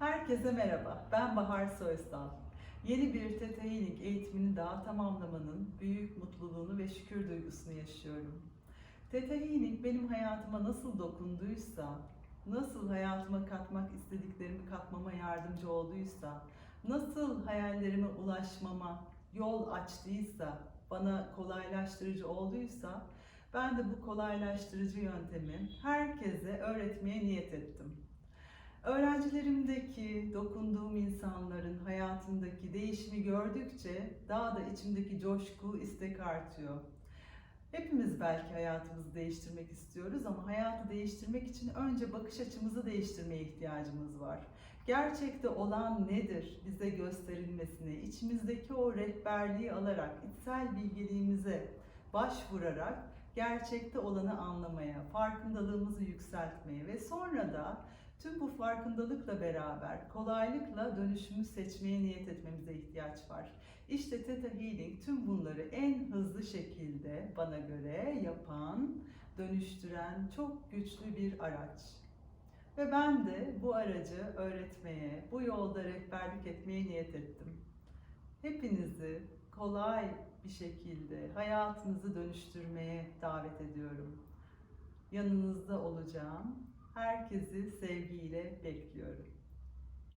Herkese merhaba, ben Bahar Soysal. Yeni bir Theta eğitimini daha tamamlamanın büyük mutluluğunu ve şükür duygusunu yaşıyorum. Theta benim hayatıma nasıl dokunduysa, nasıl hayatıma katmak istediklerimi katmama yardımcı olduysa, nasıl hayallerime ulaşmama yol açtıysa, bana kolaylaştırıcı olduysa, ben de bu kolaylaştırıcı yöntemi herkese öğretmeye niyet ettim. Öğrencilerimdeki, dokunduğum insanların hayatındaki değişimi gördükçe daha da içimdeki coşku, istek artıyor. Hepimiz belki hayatımızı değiştirmek istiyoruz ama hayatı değiştirmek için önce bakış açımızı değiştirmeye ihtiyacımız var. Gerçekte olan nedir bize gösterilmesine, içimizdeki o rehberliği alarak, içsel bilgeliğimize başvurarak gerçekte olanı anlamaya, farkındalığımızı yükseltmeye ve sonra da Tüm bu farkındalıkla beraber kolaylıkla dönüşümü seçmeye niyet etmemize ihtiyaç var. İşte Theta Healing tüm bunları en hızlı şekilde bana göre yapan, dönüştüren çok güçlü bir araç. Ve ben de bu aracı öğretmeye, bu yolda rehberlik etmeye niyet ettim. Hepinizi kolay bir şekilde hayatınızı dönüştürmeye davet ediyorum. Yanınızda olacağım. Herkesi sevgiyle bekliyorum.